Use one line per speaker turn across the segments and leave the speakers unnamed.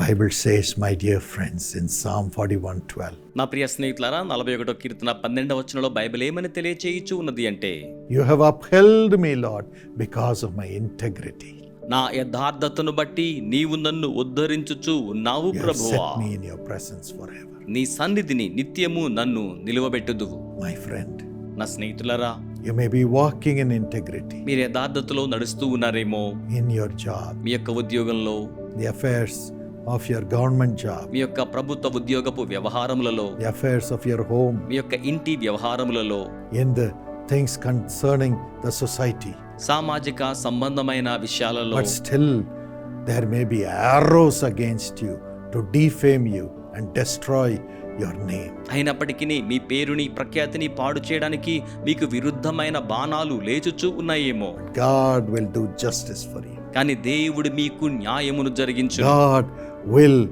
Bible says, my dear friends, in Psalm 41:12,
నా ప్రియ స్నేహితులారా నలభై ఒకటో కీర్తన పన్నెండవ వచనంలో బైబిల్ ఏమని తెలియచేయచ్చు ఉన్నది అంటే
You have upheld me, Lord, because of my integrity.
నా యథార్థతను బట్టి నీవు నన్ను ఉద్ధరించుచు ఉన్నావు
You have
ప్రభువా
set me in your presence forever.
నీ సన్నిధిని నిత్యము నన్ను నిలువబెట్టుదువు
My friend,
నా స్నేహితులారా
you may be walking in integrity
మీరు యథార్థతలో నడుస్తూ ఉన్నారేమో
in your job,
మీ యొక్క ఉద్యోగంలో
the affairs of your government job,
మీ యొక్క ప్రభుత్వ ఉద్యోగపు వ్యవహారములలో
the affairs of your home,
మీ యొక్క ఇంటి వ్యవహారములలో
in the things concerning the society.
సామాజిక సంబంధమైన విషయాలలో
But still, there may be arrows against you to defame you and destroy your name.
అయినప్పటికీ మీ పేరుని ప్రఖ్యాతిని పాడు చేయడానికి మీకు విరుద్ధమైన బాణాలు లేచుచూ ఉన్నాయేమో
God will do justice for you.
కానీ దేవుడు మీకు న్యాయమును జరిగించు
God will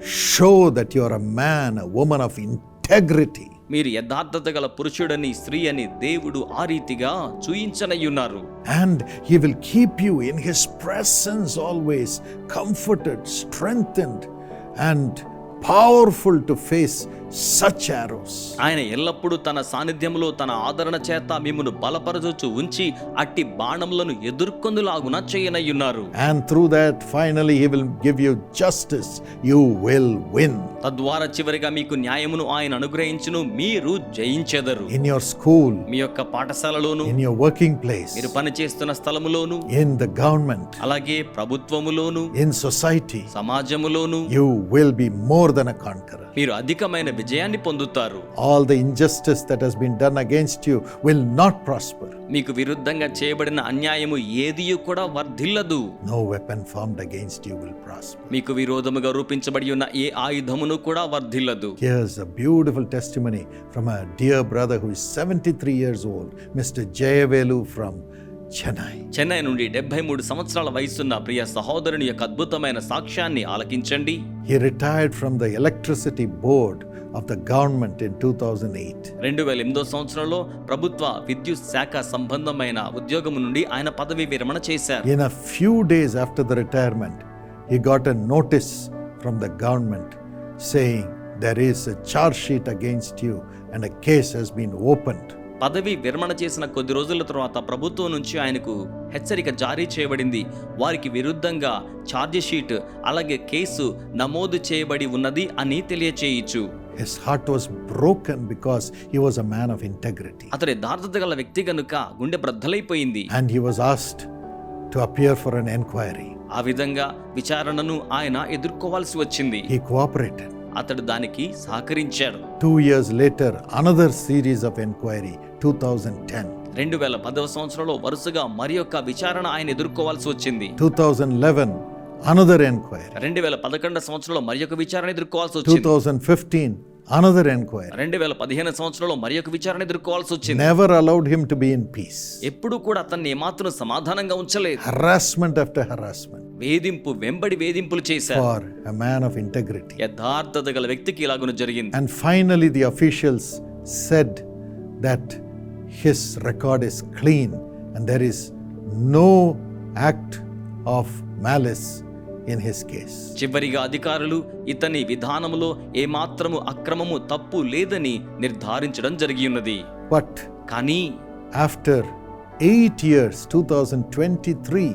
show that you are a man, a woman of integrity.
మీరు యథార్థత గల పురుషుడని స్త్రీ అని దేవుడు ఆ రీతిగా చూయించనయ్యున్నారు
And He will keep you in His presence always, comforted, strengthened, and powerful to face arrows.
ఆయన ఎల్లప్పుడూ తన సాన్నిధ్యంలో తన ఆదరణ చేత మిమ్మను బలపరచుచు ఉంచి అట్టి బాణములను ఎదుర్కొందులాగున చేయనయ్యున్నారు
And through that, finally, He will give you justice. You will win.
తద్వారా చివరిగా మీకు న్యాయమును ఆయన అనుగ్రహించును మీరు జయించెదరు
In your school,
మీ యొక్క పాఠశాలలోను
in your working place,
మీరు పనిచేస్తున్న స్థలములోను
in the government,
అలాగే ప్రభుత్వములోను
in society,
సమాజములోను
you will be more than a conqueror.
మీరు అధికమైన విజయాన్ని పొందుతారు.
All the injustice that has been done against you will not prosper
మీకు విరుద్ధంగా చేయబడిన అన్యాయము ఏది కూడా వర్ధిల్లదు.
No weapon formed against you will prosper
మీకు విరోధముగా రూపించబడి ఉన్న ఏ ఆయుధమును కూడా వర్ధిల్లదు.
Here's a beautiful testimony from a dear brother who is 73 years old Mr Jayavelu from Chennai
Chennai నుండి డెబ్బై మూడు సంవత్సరాల వయసున్న ప్రియ సహోదరుని యొక్క అద్భుతమైన సాక్ష్యాన్ని ఆలకించండి.
He retired from the electricity board electricity board of the government in 2008.
రెండు వేల ఎనిమిదో సంవత్సరంలో ప్రభుత్వ విద్యుత్ శాఖ సంబంధమైన ఉద్యోగము నుండి ఆయన పదవి విరమణ చేశారు
In a few days after the retirement, he got a notice from the government saying there is a charge sheet against you and a case has been opened.
పదవి విరమణ చేసిన కొద్ది రోజుల తర్వాత ప్రభుత్వం నుంచి ఆయనకు హెచ్చరిక జారీ చేయబడింది వారికి విరుద్ధంగా ఛార్జ్ షీట్ అలాగే కేసు నమోదు చేయబడి ఉన్నది అని తెలియచేయచ్చు
His heart was broken because he was a man of integrity.
అతడి దార్థత గల వ్యక్తి కనుక గుండె బ్రద్దలైపోయింది
And he was asked to appear for an enquiry.
ఆ విధంగా విచారణను ఆయన ఎదుర్కోవాల్సి వచ్చింది
He cooperated.
అతడు దానికి సహకరించాడు
Two years later, another series of enquiry, 2010.
రెండు వేల పదవ సంవత్సరంలో వరుసగా మరి యొక్క విచారణ ఆయన ఎదుర్కోవాల్సి వచ్చింది
2011, another enquiry.
రెండు వేల పదకొండు సంవత్సరంలో మరి యొక్క విచారణ ఎదుర్కోవాల్సి వచ్చింది
2015, అనదర్ ఎన్క్వైరీ
రెండు వేల పదిహేను సంవత్సరంలో మరి ఒక విచారణ ఎదుర్కోవాల్సి వచ్చింది.
Never allowed him to be in peace
ఎప్పుడూ కూడా అతన్ని ఏమాత్రం సమాధానంగా ఉంచలేదు.
హరాస్మెంట్ ఆఫ్టర్ హరాస్మెంట్
వేధింపు వెంబడి వేధింపులు చేశారు.
For a man of integrity
యథార్థత గల వ్యక్తికి ఇలాగున జరిగింది.
And finally the officials said that his record is clean and there is no act of malice in his case.
చివరిగా అధికారులు ఇతని విధానములో ఏమాత్రము అక్రమము తప్పు లేదని నిర్ధారించడం జరిగి ఉన్నది
But
కానీ
after eight years, 2023,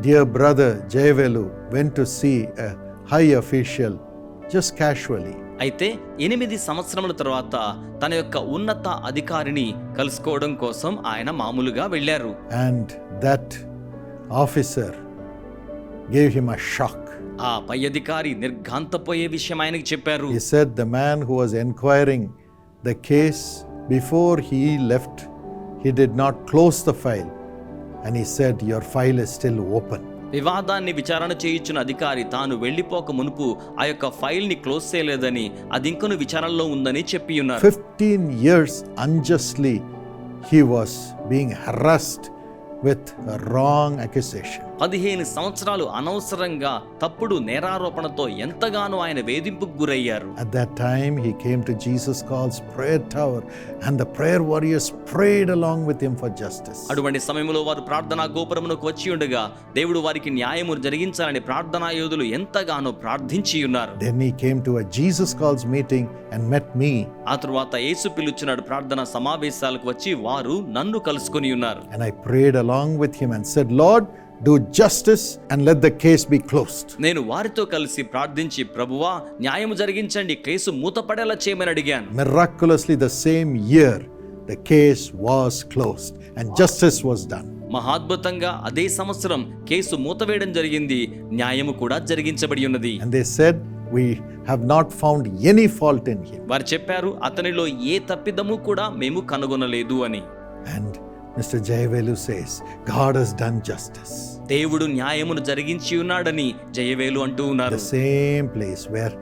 dear brother Jayavelu went to see a high official just casually.
అయితే ఎనిమిది సంవత్సరముల తర్వాత తన యొక్క ఉన్నత అధికారిని కలుసుకోవడం కోసం ఆయన మామూలుగా వెళ్ళారు
And that officer gave him a shock.
ఆ పై అధికారి నిర్ఘాంతపోయే విషయం ఆయనకి చెప్పారు
He said the man who was inquiring the case before he left, he did not close the file. And he said, Your file is still open.
వివాదాన్ని విచారణ చేయించిన అధికారి తాను వెళ్లిపోక మునుపు ఆ యొక్క ఫైల్ ని క్లోజ్ చేయలేదని అది ఇంకను విచారణలో ఉందని చెప్పి ఉన్నారు
15 years unjustly, he was being harassed with a wrong accusation.
పదిహేను సంవత్సరాలు అనవసరంగా తప్పుడు నేరారోపణతో ఎంతగానో ఆయన వేధింపుకు గురయ్యారు
At that time, he came to Jesus Call's prayer tower, and the prayer warriors prayed along with him for justice.
అటువంటి సమయంలో వారు ప్రార్థనా గోపురమునకు వచ్చి ఉండగా దేవుడు వారికి న్యాయము జరిగించాలని ప్రార్థనా యోధులు ఎంతగానో ప్రార్థించి ఉన్నారు
Then he came to a Jesus Calls meeting and met me.
ఆ తరువాత యేసు పిలుచున్నాడు ప్రార్థనా సమావేశాలకు వచ్చి వారు నన్ను కలుసుకొని ఉన్నారు
And I prayed along with him and said, Lord, do justice and let the case be closed.
నేను వారితో కలిసి ప్రార్థించి ప్రభువా న్యాయము జరిగించండి కేసు మూతపడేలా చేయమని అడిగాను
Miraculously, the same year, the case was closed and justice was done.
మహాద్భుతంగా అదే సంవత్సరం కేసు మూతవేయడం జరిగింది న్యాయము కూడా జరిగించబడి ఉన్నది
And they said, We have not found any fault in him.
వారు చెప్పారు అతనిలో ఏ తప్పిదము కూడా మేము కనుగొనలేదు అని
And Mr. Jayavelu says, God has done justice.
దేవుడు న్యాయమును జరిగించి ఉన్నాడని జయవేలు అంటూ ఉన్నారు
The same place where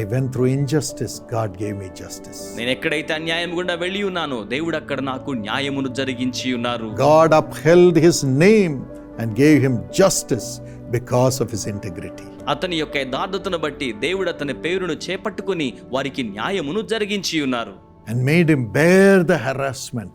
I went through injustice, God gave me justice.
నేను ఎక్కడైతే అన్యాయం గుండా వెళ్ళి ఉన్నానో దేవుడు అక్కడ నాకు న్యాయమును జరిగించి ఉన్నారు
God upheld his name and gave him justice because of his integrity.
అతని యొక్క యథార్థతను బట్టి దేవుడు అతని పేరును చేపట్టుకుని వారికి న్యాయమును జరిగించి ఉన్నారు
and made him bear the harassment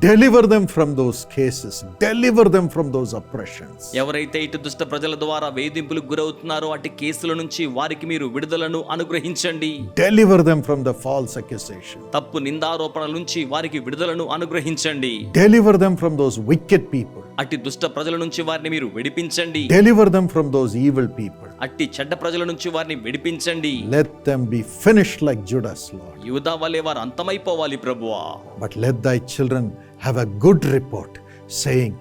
deliver them from those cases, deliver them from those oppressions.
ఎవరైతే ఇటు దుష్ట ప్రజల ద్వారా వేధింపులకు గురవుతున్నారో అట్టి కేసుల నుంచి వారికి మీరు విడుదలను అనుగ్రహించండి
Deliver them from the false accusation.
తప్పు నిందారోపణల నుంచి వారికి విడుదలను అనుగ్రహించండి
Deliver them from those wicked people.
అట్టి దుష్ట ప్రజల నుంచి వారిని మీరు విడిపించండి
Deliver them from those evil people.
అట్టి చెడ్డ ప్రజల నుంచి వారిని విడిపించండి
Let them be finished like Judas, Lord.
యూదా వలె వారు అంతమైపోవాలి ప్రభువా
But let thy children have a good report, saying,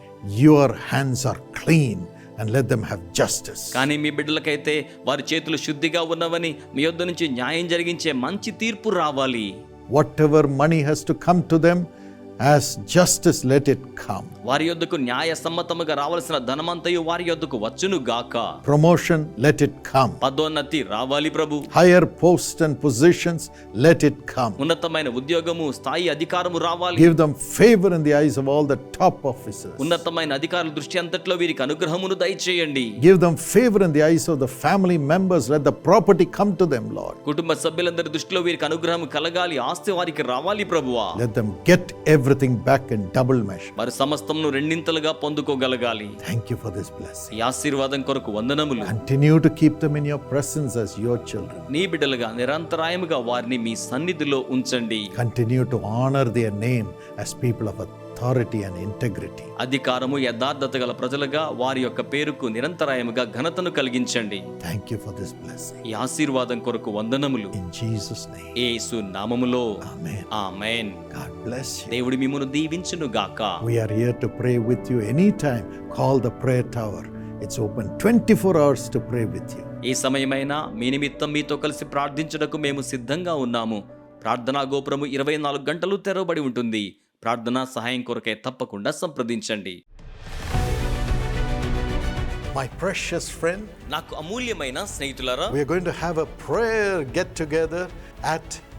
Your hands are clean, and let them have justice.
కానీ మీ బిడ్డలకైతే వారి చేతులు శుద్ధిగా ఉన్నవని మీ యొద్ద నుంచి న్యాయం జరిగించే మంచి తీర్పు రావాలి
Whatever money has to come to them, as justice, let it come.
వారి యొద్దకు న్యాయ సమ్మతముగా రావాల్సిన ధనమంతయు వారి యొద్దకు వచ్చును గాక
Promotion, let it come.
పదోన్నతి రావాలి ప్రభు
Higher posts and positions, let it come.
ఉన్నతమైన ఉద్యోగము స్థాయి అధికారము రావాలి
Give them favor in the eyes of all the top officers.
ఉన్నతమైన అధికారుల దృష్టి అంతట్లో వీరికి అనుగ్రహమును దయచేయండి
Give them favor in the eyes of the family members. Let the property come to them, Lord.
కుటుంబ సభ్యులందరి దృష్టిలో వీరికి అనుగ్రహం కలగాలి ఆస్తి వారికి రావాలి ప్రభువా
Let them get everything back and double mesh
మరి సమస్తంను రెండింతలుగా పొందుకోగలగాలి.
Thank you for this bless
ఈ ఆశీర్వాదం కొరకు వందనములు.
Continue to keep them in your presence as your children
నీ బిడ్డలుగా నిరంతరాయముగా వారిని మీ సన్నిధిలో ఉంచండి.
Continue to honour their name as people of and integrity.
అధికారము యథార్థత గల ప్రజలుగా వారి యొక్క పేరుకు నిరంతరాయముగా ఘనతను కలిగించండి
Thank you for this blessing.
ఈ ఆశీర్వాదం కొరకు వందనములు
In Jesus' name.
యేసు నామములో
Amen.
Amen
God bless you.
దేవుడి మిమ్మును దీవించును గాక
We are here to pray with you anytime. Call the prayer tower. It's open 24 hours to pray with you.
ఏ సమయమైనా మీ నిమిత్తం మీతో కలిసి ప్రార్థించుటకు మేము సిద్ధంగా ఉన్నాము ప్రార్థనా గోపురము ఇరవై నాలుగు గంటలు తెరవబడి ఉంటుంది ప్రార్థనా సహాయం కొరకే తప్పకుండా సంప్రదించండి
My precious friend,
నాకు అమూల్యమైన స్నేహితులారా
we are going to have a prayer get together at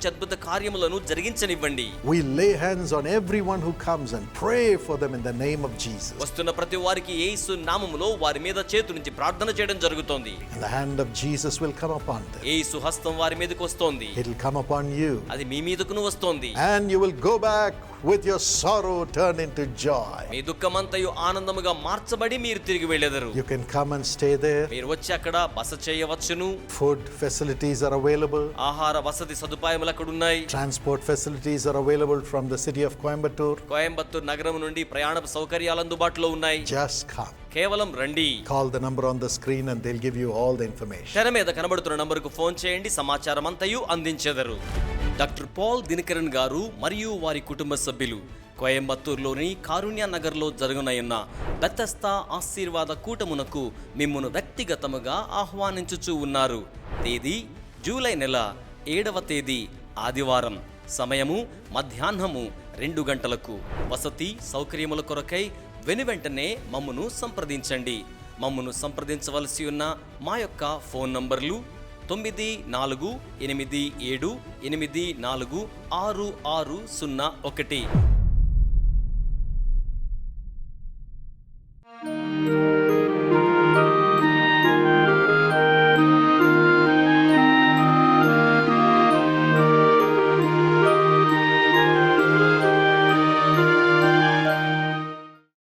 తుడిచి అద్భుత కార్యములను జరిగించనివ్వండి
We lay hands on everyone who comes and pray for them in the name of Jesus.
వస్తున్న ప్రతి వారికి యేసు నామములో వారి మీద చేతు నుంచి ప్రార్థన చేయడం జరుగుతోంది
And the hand of Jesus will come upon them.
యేసు హస్తం వారి మీదకి వస్తోంది
It will come upon you.
అది మీ మీదకును వస్తోంది
And you will go back with your sorrow turned into joy.
మీ దుఃఖమంతయు ఆనందముగా మార్చబడి మీరు తిరిగి వెళ్ళెదరు
You can come and stay there.
మీరు వచ్చి అక్కడ బస చేయవచ్చును
Food facilities are available.
ఆహార వసతి సదుపాయములు సేవలు అక్కడ ఉన్నాయి
Transport facilities are available from the city of Coimbatore.
Coimbatore నగరం నుండి ప్రయాణ సౌకర్యాలు అందుబాటులో ఉన్నాయి
Just come.
కేవలం రండి
Call the number on the screen and they'll give you all the information.
తెర మీద కనబడుతున్న నంబరుకు ఫోన్ చేయండి సమాచారం అంతయు అందించెదరు డాక్టర్ పాల్ దినకరన్ గారు మరియు వారి కుటుంబ సభ్యులు కోయంబత్తూరులోని కారుణ్య నగర్లో జరుగునయున్న బెత్తస్తా ఆశీర్వాద కూటమునకు మిమ్మును వ్యక్తిగతముగా ఆహ్వానించుచూ ఉన్నారు తేదీ జూలై నెల ఏడవ తేదీ ఆదివారం సమయము మధ్యాహ్నము రెండు గంటలకు. వసతి సౌకర్యముల కొరకై వెనువెంటనే మమ్మును సంప్రదించండి. మమ్మును సంప్రదించవలసి ఉన్న మా యొక్క ఫోన్ నంబర్లు తొమ్మిది నాలుగు ఎనిమిది ఏడు ఎనిమిది నాలుగు ఆరు ఆరు సున్నా ఒకటి.